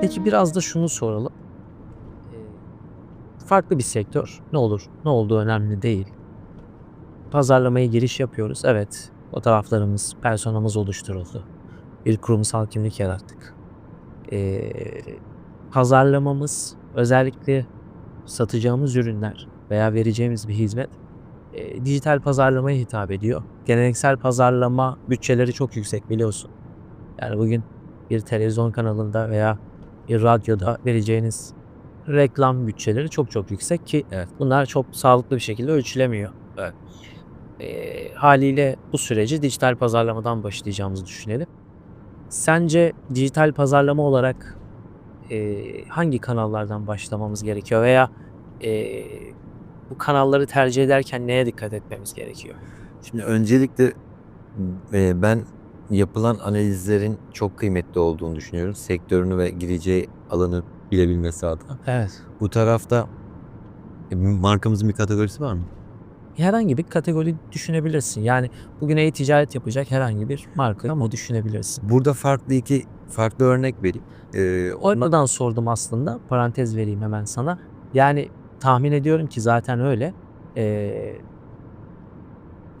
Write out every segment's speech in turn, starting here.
Peki biraz da şunu soralım. Eee, farklı bir sektör. Ne olur, ne olduğu önemli değil. Pazarlamaya giriş yapıyoruz. Evet, fotoğraflarımız, personamız oluşturuldu. Bir kurumsal kimlik yarattık. Eee, pazarlamamız özellikle satacağımız ürünler veya vereceğimiz bir hizmet eee, dijital pazarlamaya hitap ediyor. Geleneksel pazarlama bütçeleri çok yüksek biliyorsun. Yani bugün bir televizyon kanalında veya bir radyoda vereceğiniz reklam bütçeleri çok çok yüksek ki Evet. bunlar çok sağlıklı bir şekilde ölçülemiyor. Evet. Eee, hâliyle bu süreci dijital pazarlamadan başlayacağımızı düşünelim. Sence dijital pazarlama olarak, eee, hangi kanallardan başlamamız gerekiyor veya, eee, bu kanalları tercih ederken neye dikkat etmemiz gerekiyor? Şimdi öncelikle, eee, ben yapılan analizlerin çok kıymetli olduğunu düşünüyorum. Sektörünü ve gireceği alanı bilebilmesi adına. Evet. Bu tarafta, eee, markamızın bir kategorisi var mı? Herhangi bir kategori düşünebilirsin. Yani bugün e-ticaret yapacak herhangi bir marka mı düşünebilirsin? Burada farklı 2 farklı örnek vereyim. Eee, ona Oradan sordum aslında. Parantez vereyim hemen sana. Yani tahmin ediyorum ki zaten öyle. Eee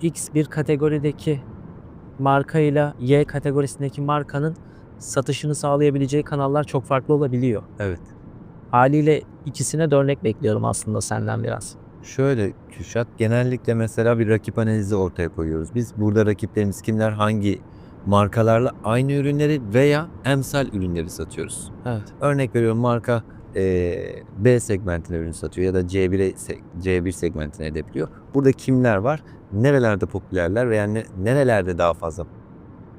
X bir kategorideki markayla Y kategorisindeki markanın satışını sağlayabileceği kanallar çok farklı olabiliyor. Evet. Hâliyle ikisine de örnek bekliyorum aslında senden biraz. Şöyle Kürşat, genellikle mesela bir rakip analizi ortaya koyuyoruz. Biz burada rakiplerimiz kimler, hangi markalarla aynı ürünleri veya emsal ürünleri satıyoruz. Evet. Örnek veriyorum marka, eee, B segmentine ürün satıyor ya da C1'e se C1 segmentine hedefliyor. Burada kimler var? Nerelerde popülerler veya ne nerelerde daha fazla,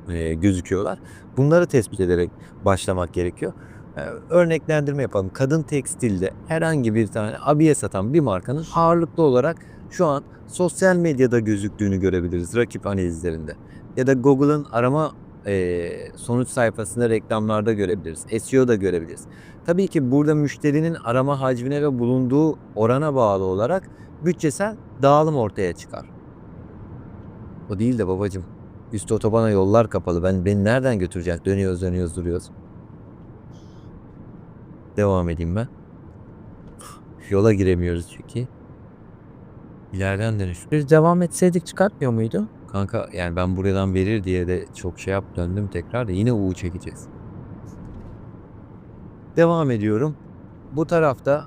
eee, gözüküyorlar? Bunları tespit ederek başlamak gerekiyor. Eee, örneklendirme yapalım. Kadın tekstilde herhangi bir tane abiye satan bir markanın ağırlıklı olarak şu an sosyal medyada gözüktüğünü görebiliriz rakip analizlerinde. Ya da Google'ın arama, eee, sonuç sayfasında reklamlarda görebiliriz. SEO'da görebiliriz. Tabii ki burada müşterinin arama hacmine ve bulunduğu orana bağlı olarak bütçesel dağılım ortaya çıkar. O değil de babacığım, üst otobana yollar kapalı. Ben beni nereden götürecek? Dönüyoruz, dönüyoruz, duruyoruz. Devam edeyim ben. Yola giremiyoruz çünkü. İleriden dönüş. Biz devam etseydik çıkartmıyor muydu? Kanka yani ben buradan verir diye de çok şey yap döndüm tekrar da yine U çekeceğiz. Devam ediyorum. Bu tarafta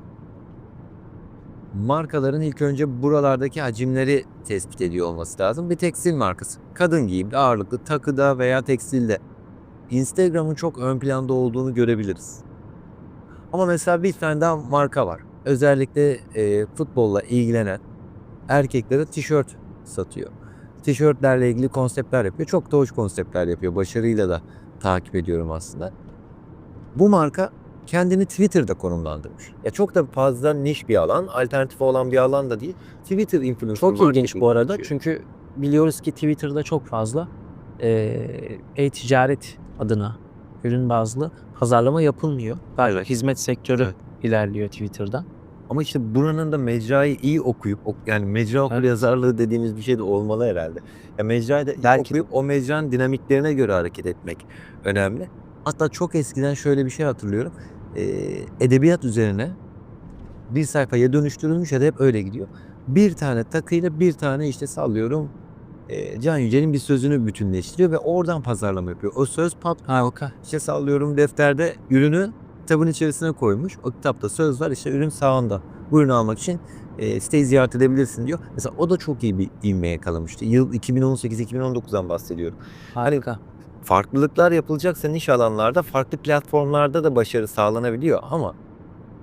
markaların ilk önce buralardaki hacimleri tespit ediyor olması lazım. Bir tekstil markası. Kadın giyimde ağırlıklı takıda veya tekstilde. Instagram'ın çok ön planda olduğunu görebiliriz. Ama mesela bir tane daha marka var. Özellikle e, futbolla ilgilenen erkeklere tişört satıyor. Tişörtlerle ilgili konseptler yapıyor. Çok da hoş konseptler yapıyor. Başarıyla da takip ediyorum aslında. Bu marka kendini Twitter'da konumlandırmış. Ya çok da fazla niş bir alan, alternatif olan bir alan da değil. Twitter influencer Çok ilginç bu arada. yapıyor. Çünkü biliyoruz ki Twitter'da çok fazla eee, e-ticaret adına ürün bazlı pazarlama yapılmıyor. Galiba hizmet sektörü Evet. ilerliyor Twitter'da. Ama işte buranın da mecrayı iyi okuyup ok- yani mecra okur Evet. yazarlığı dediğimiz bir şey de olmalı herhalde. Ya mecrayı da iyi Belki de. okuyup o mecranın dinamiklerine göre hareket etmek önemli. Hatta çok eskiden şöyle bir şey hatırlıyorum. Ee, edebiyat üzerine bir sayfaya dönüştürülmüş ya da hep öyle gidiyor. Bir tane takıyla bir tane işte sallıyorum e, Can Yücel'in bir sözünü bütünleştiriyor ve oradan pazarlama yapıyor. O söz pat Ha okay. işte sallıyorum defterde ürünü kitabın içerisine koymuş. O kitapta söz var işte ürün sağında. Bu ürünü almak için e, siteyi ziyaret edebilirsin diyor. Mesela o da çok iyi bir ivme yakalamıştı. Yıl 2018-2019'dan bahsediyorum. Harika. Farklılıklar yapılacaksa niş alanlarda farklı platformlarda da başarı sağlanabiliyor ama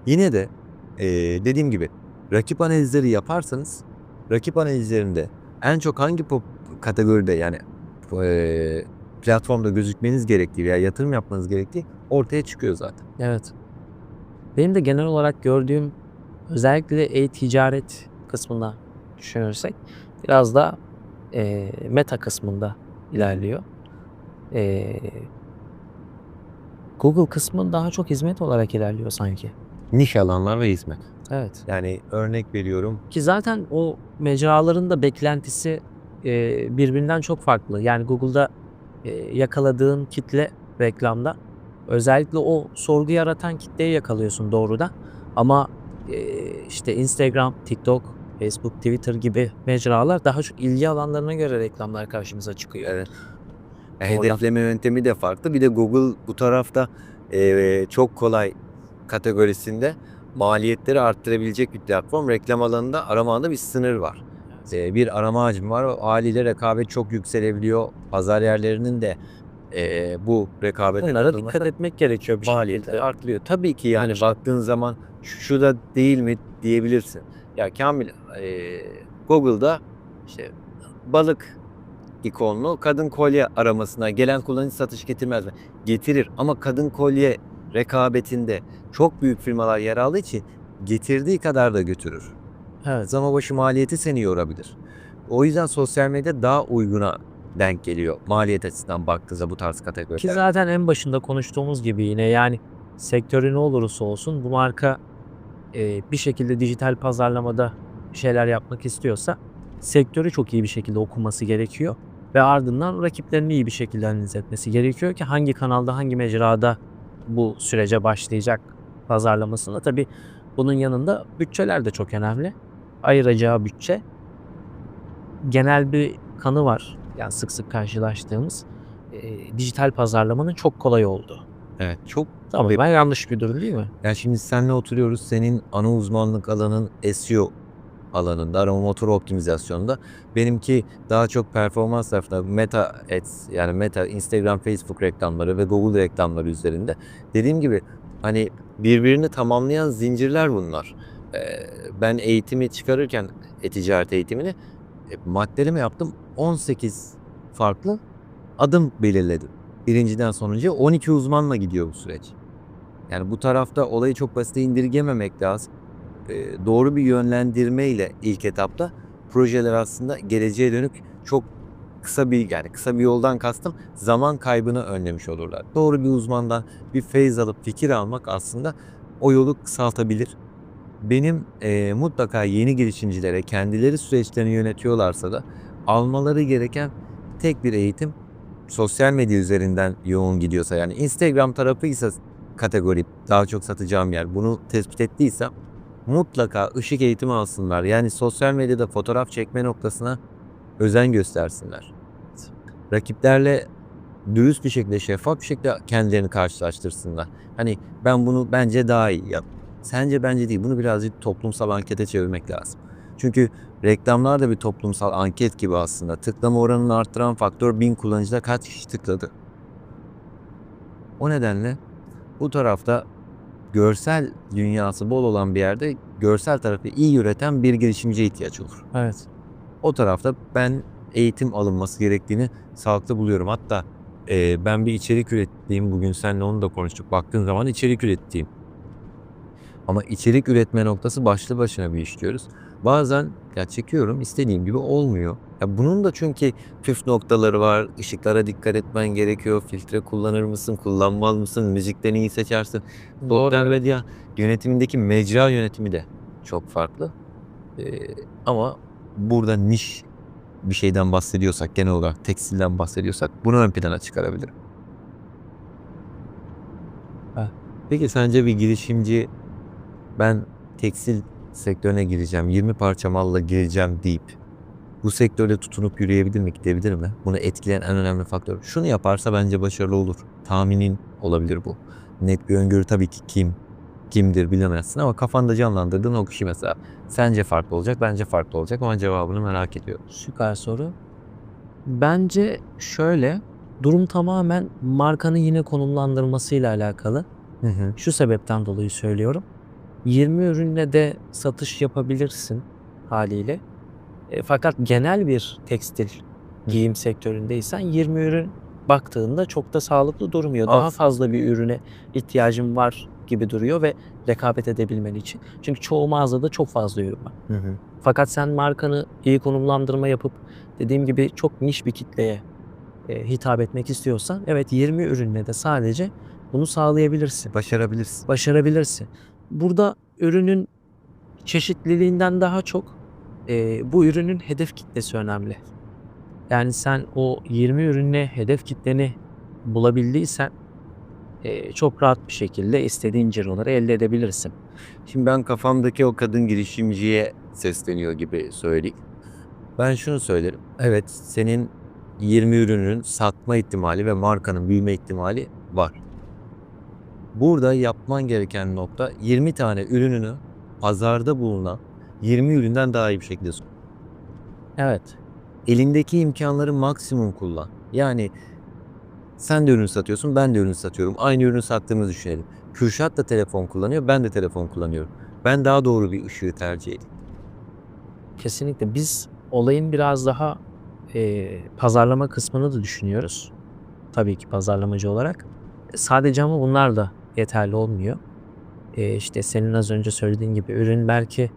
yine de e, dediğim gibi rakip analizleri yaparsanız rakip analizlerinde en çok hangi pop kategoride yani e, platformda gözükmeniz gerektiği veya yatırım yapmanız gerektiği ortaya çıkıyor zaten. Evet. Benim de genel olarak gördüğüm özellikle e-ticaret kısmında düşünürsek biraz da eee, meta kısmında ilerliyor. Eee, Google kısmı daha çok hizmet olarak ilerliyor sanki. Niş alanlar ve hizmet. Evet. Yani örnek veriyorum. Ki zaten o mecraların da beklentisi eee, birbirinden çok farklı. Yani Google'da, eee, yakaladığın kitle reklamda özellikle o sorgu yaratan kitleyi yakalıyorsun doğrudan ama, eee, işte Instagram, TikTok, Facebook, Twitter gibi mecralar daha çok ilgi alanlarına göre reklamlar karşımıza çıkıyor. Evet. Oradan. hedefleme yöntemi de farklı. Bir de Google bu tarafta eee, çok kolay kategorisinde maliyetleri arttırabilecek bir platform. Reklam alanında aramanda bir sınır var. Eee, bir arama hacmi var. O haliyle rekabet çok yükselebiliyor. Pazar yerlerinin de eee, bu rekabet Bunlara dikkat etmek gerekiyor bir maliyeti artırıyor. Tabii ki yani baktığın zaman şu, da değil mi diyebilirsin. Ya Kamil eee, Google'da işte balık ikonlu kadın kolye aramasına gelen kullanıcı satış getirmez mi? Getirir ama kadın kolye rekabetinde çok büyük firmalar yer aldığı için getirdiği kadar da götürür. Evet. Zaman başı maliyeti seni yorabilir. O yüzden sosyal medya daha uyguna denk geliyor. Maliyet açısından baktığınızda bu tarz Ki kategoriler. zaten en başında konuştuğumuz gibi yine yani sektörü ne olursa olsun bu marka eee, bir şekilde dijital pazarlamada şeyler yapmak istiyorsa sektörü çok iyi bir şekilde okuması gerekiyor ve ardından rakiplerini iyi bir şekilde analiz etmesi gerekiyor ki hangi kanalda hangi mecrada bu sürece başlayacak pazarlamasında tabii bunun yanında bütçeler de çok önemli. Ayıracağı bütçe genel bir kanı var. Yani sık sık karşılaştığımız eee, dijital pazarlamanın çok kolay olduğu. Evet çok Tamam ben yanlış bir durum değil mi? Yani şimdi seninle oturuyoruz. Senin ana uzmanlık alanın SEO alanında, arama motoru optimizasyonunda. Benimki daha çok performans tarafında Meta Ads yani Meta, Instagram, Facebook reklamları ve Google reklamları üzerinde. Dediğim gibi hani birbirini tamamlayan zincirler bunlar. Ee, ben eğitimi çıkarırken e-ticaret eğitimini e, maddeleme yaptım. 18 farklı adım belirledim. Birinciden sonuncuya 12 uzmanla gidiyor bu süreç. Yani bu tarafta olayı çok basite indirgememek lazım. Ee, doğru bir yönlendirme ile ilk etapta projeler aslında geleceğe dönük çok kısa bir yani kısa bir yoldan kastım zaman kaybını önlemiş olurlar. Doğru bir uzmandan bir feyz alıp fikir almak aslında o yolu kısaltabilir. Benim eee, mutlaka yeni girişimcilere kendileri süreçlerini yönetiyorlarsa da almaları gereken tek bir eğitim sosyal medya üzerinden yoğun gidiyorsa yani Instagram tarafıysa kategori daha çok satacağım yer bunu tespit ettiysem mutlaka ışık eğitimi alsınlar. Yani sosyal medyada fotoğraf çekme noktasına özen göstersinler. Rakiplerle dürüst bir şekilde, şeffaf bir şekilde kendilerini karşılaştırsınlar. Hani ben bunu bence daha iyi yap. Sence bence değil. Bunu birazcık toplumsal ankete çevirmek lazım. Çünkü reklamlar da bir toplumsal anket gibi aslında. Tıklama oranını arttıran faktör bin kullanıcıda kaç kişi tıkladı. O nedenle bu tarafta görsel dünyası bol olan bir yerde görsel tarafı iyi üreten bir girişimciye ihtiyaç olur. Evet. O tarafta ben eğitim alınması gerektiğini sağlıklı buluyorum. Hatta e, ben bir içerik ürettiğim, bugün seninle onu da konuştuk. Baktığın zaman içerik ürettiğim. Ama içerik üretme noktası başlı başına bir iş diyoruz. Bazen ya çekiyorum istediğim gibi olmuyor. Ya bunun da çünkü püf noktaları var. Işıklara dikkat etmen gerekiyor. Filtre kullanır mısın, kullanmaz mısın? Müzikten iyi seçersin. Sosyal medya yönetimindeki mecra yönetimi de çok farklı. Ee, ama burada niş bir şeyden bahsediyorsak, genel olarak tekstilden bahsediyorsak bunu ön plana çıkarabilirim. Peki sence bir girişimci ben tekstil sektörüne gireceğim, 20 parça malla gireceğim deyip bu sektörde tutunup yürüyebilir mi, gidebilir mi? Bunu etkileyen en önemli faktör. Şunu yaparsa bence başarılı olur. Tahminin olabilir bu. Net bir öngörü tabii ki kim, kimdir bilemezsin ama kafanda canlandırdığın o kişi mesela. Sence farklı olacak, bence farklı olacak ama cevabını merak ediyorum. Süper soru. Bence şöyle durum tamamen markanın yine konumlandırmasıyla alakalı. Hı hı. Şu sebepten dolayı söylüyorum. 20 ürünle de satış yapabilirsin haliyle. E, fakat genel bir tekstil giyim sektöründeysen 20 ürün baktığında çok da sağlıklı durmuyor. Daha Az. fazla bir ürüne ihtiyacın var gibi duruyor ve rekabet edebilmen için. Çünkü çoğu mağazada çok fazla ürün var. Hı hı. Fakat sen markanı iyi konumlandırma yapıp dediğim gibi çok niş bir kitleye e, hitap etmek istiyorsan evet 20 ürünle de sadece bunu sağlayabilirsin. Başarabilirsin. Başarabilirsin. Burada ürünün çeşitliliğinden daha çok e, bu ürünün hedef kitlesi önemli. Yani sen o 20 ürünle hedef kitleni bulabildiysen eee, çok rahat bir şekilde istediğin ciroları elde edebilirsin. Şimdi ben kafamdaki o kadın girişimciye sesleniyor gibi söyleyeyim. Ben şunu söylerim. Evet senin 20 ürünün satma ihtimali ve markanın büyüme ihtimali var. Burada yapman gereken nokta 20 tane ürününü pazarda bulunan 20 üründen daha iyi bir şekilde sun. Evet. Elindeki imkanları maksimum kullan. Yani sen de ürün satıyorsun, ben de ürün satıyorum. Aynı ürünü sattığımızı düşünelim. Kürşat da telefon kullanıyor, ben de telefon kullanıyorum. Ben daha doğru bir ışığı tercih edeyim. Kesinlikle. Biz olayın biraz daha eee, pazarlama kısmını da düşünüyoruz. Tabii ki pazarlamacı olarak. Sadece ama bunlar da yeterli olmuyor. Eee, işte senin az önce söylediğin gibi ürün belki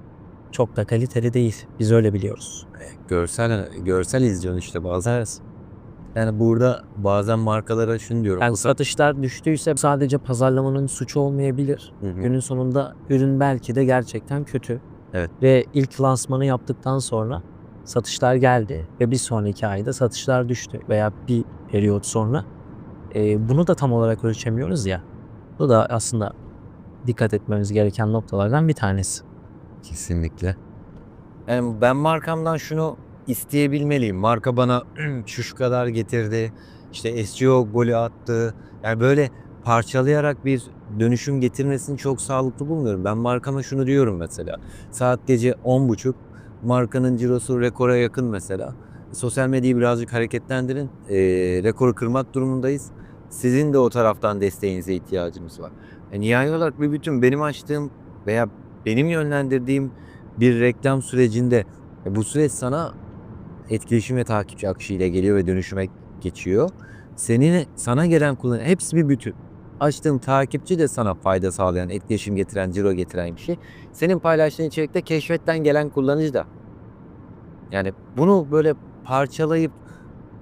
çok da kaliteli değil. Biz öyle biliyoruz. Görsel görsel izliyorsun işte bazen. Yani burada bazen markalara şunu diyorum. Yani bu satışlar düştüyse sadece pazarlamanın suçu olmayabilir. Hı hı. Günün sonunda ürün belki de gerçekten kötü. Evet. Ve ilk lansmanı yaptıktan sonra satışlar geldi ve bir sonraki ayda satışlar düştü veya bir periyot sonra. Ee, bunu da tam olarak ölçemiyoruz ya. Bu da aslında dikkat etmemiz gereken noktalardan bir tanesi. Kesinlikle. Yani ben markamdan şunu isteyebilmeliyim. Marka bana şu şu kadar getirdi. İşte SEO golü attı. Yani böyle parçalayarak bir dönüşüm getirmesini çok sağlıklı bulmuyorum. Ben markama şunu diyorum mesela. Saat gece 10.30 markanın cirosu rekora yakın mesela. Sosyal medyayı birazcık hareketlendirin. Ee, rekoru kırmak durumundayız. Sizin de o taraftan desteğinize ihtiyacımız var. Yani nihai olarak bir bütün benim açtığım veya benim yönlendirdiğim bir reklam sürecinde e, bu süreç sana etkileşim ve takipçi akışıyla geliyor ve dönüşüme geçiyor. Senin sana gelen kullanıcı hepsi bir bütün. Açtığım takipçi de sana fayda sağlayan, etkileşim getiren, ciro getiren kişi. Senin paylaştığın içerikte keşfetten gelen kullanıcı da. Yani bunu böyle parçalayıp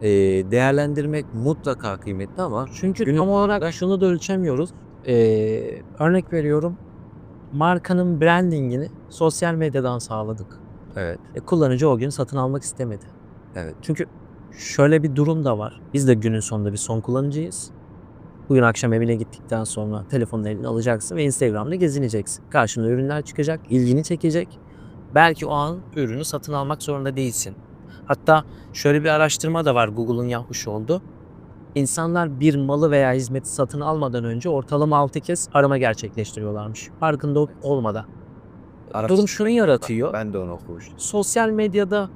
e, değerlendirmek mutlaka kıymetli ama Çünkü Günü- tam olarak şunu da ölçemiyoruz. Ee, örnek veriyorum. Markanın brandingini sosyal medyadan sağladık. evet, E, kullanıcı o gün satın almak istemedi. evet. Çünkü şöyle bir durum da var. Biz de günün sonunda bir son kullanıcıyız. Bugün akşam evine gittikten sonra telefonun eline alacaksın ve Instagram'da gezineceksin. Karşına ürünler çıkacak, ilgini çekecek. Belki o an ürünü satın almak zorunda değilsin. Hatta şöyle bir araştırma da var Google'un yapmış olduğu. İnsanlar bir malı veya hizmeti satın almadan önce ortalama 6 kez arama gerçekleştiriyorlarmış. Farkında ol- olmadan. Durum şunu yaratıyor. Ben de onu okumuştum. sosyal medyada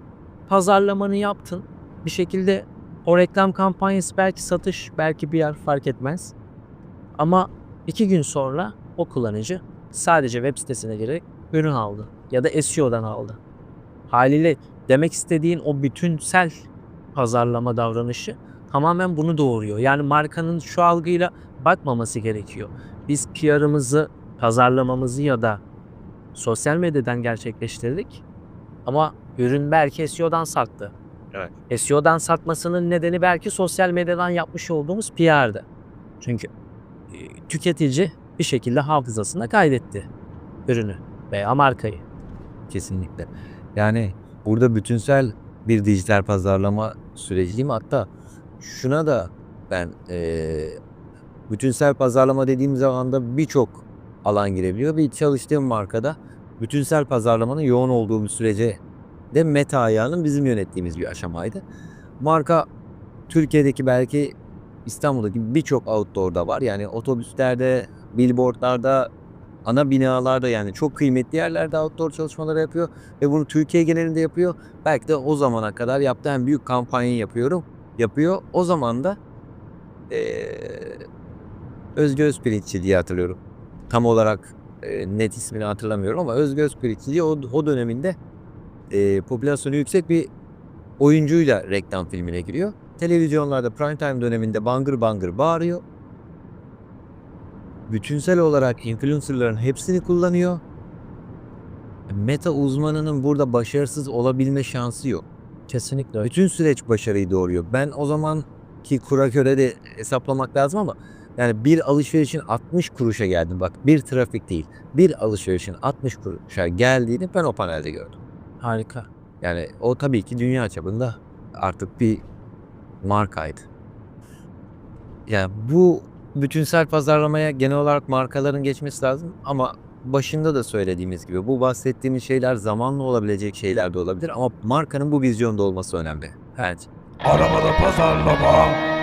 pazarlamanı yaptın. Bir şekilde o reklam kampanyası belki satış, belki bir yer fark etmez. Ama iki gün sonra o kullanıcı sadece web sitesine girerek ürün aldı. Ya da SEO'dan aldı. Haliyle demek istediğin o bütünsel pazarlama davranışı tamamen bunu doğuruyor. Yani markanın şu algıyla bakmaması gerekiyor. Biz PR'ımızı, pazarlamamızı ya da sosyal medyadan gerçekleştirdik. Ama ürün belki SEO'dan sattı. Evet. SEO'dan satmasının nedeni belki sosyal medyadan yapmış olduğumuz PR'dı. Çünkü e, tüketici bir şekilde hafızasına kaydetti ürünü veya markayı. Kesinlikle. Yani burada bütünsel bir dijital pazarlama süreci değil mi? Hatta şuna da ben eee, bütünsel pazarlama dediğim zaman da birçok alan girebiliyor. Bir çalıştığım markada bütünsel pazarlamanın yoğun olduğu bir sürece de meta ayağının bizim yönettiğimiz bir aşamaydı. Marka Türkiye'deki belki İstanbul'daki birçok outdoor'da var. Yani otobüslerde, billboardlarda, ana binalarda yani çok kıymetli yerlerde outdoor çalışmaları yapıyor ve bunu Türkiye genelinde yapıyor. Belki de o zamana kadar yaptığı en büyük kampanyayı yapıyorum. Yapıyor. O zaman da eee Özgü Özpirinççi diye hatırlıyorum. Tam olarak eee, net ismini hatırlamıyorum ama Özgü Özpirinççi diye o, o döneminde eee, popülasyonu yüksek bir oyuncuyla reklam filmine giriyor. Televizyonlarda prime time döneminde bangır bangır bağırıyor. Bütünsel olarak influencerların hepsini kullanıyor. Meta uzmanının burada başarısız olabilme şansı yok. Kesinlikle. Bütün süreç başarıyı doğuruyor. Ben o zaman ki kura göre de hesaplamak lazım ama yani bir alışverişin 60 kuruşa geldim. Bak bir trafik değil. Bir alışverişin 60 kuruşa geldiğini ben o panelde gördüm. Harika. Yani o tabii ki dünya çapında artık bir markaydı. Yani bu bütünsel pazarlamaya genel olarak markaların geçmesi lazım ama başında da söylediğimiz gibi bu bahsettiğimiz şeyler zamanla olabilecek şeyler de olabilir ama markanın bu vizyonda olması önemli. Evet. Arabada pazarlama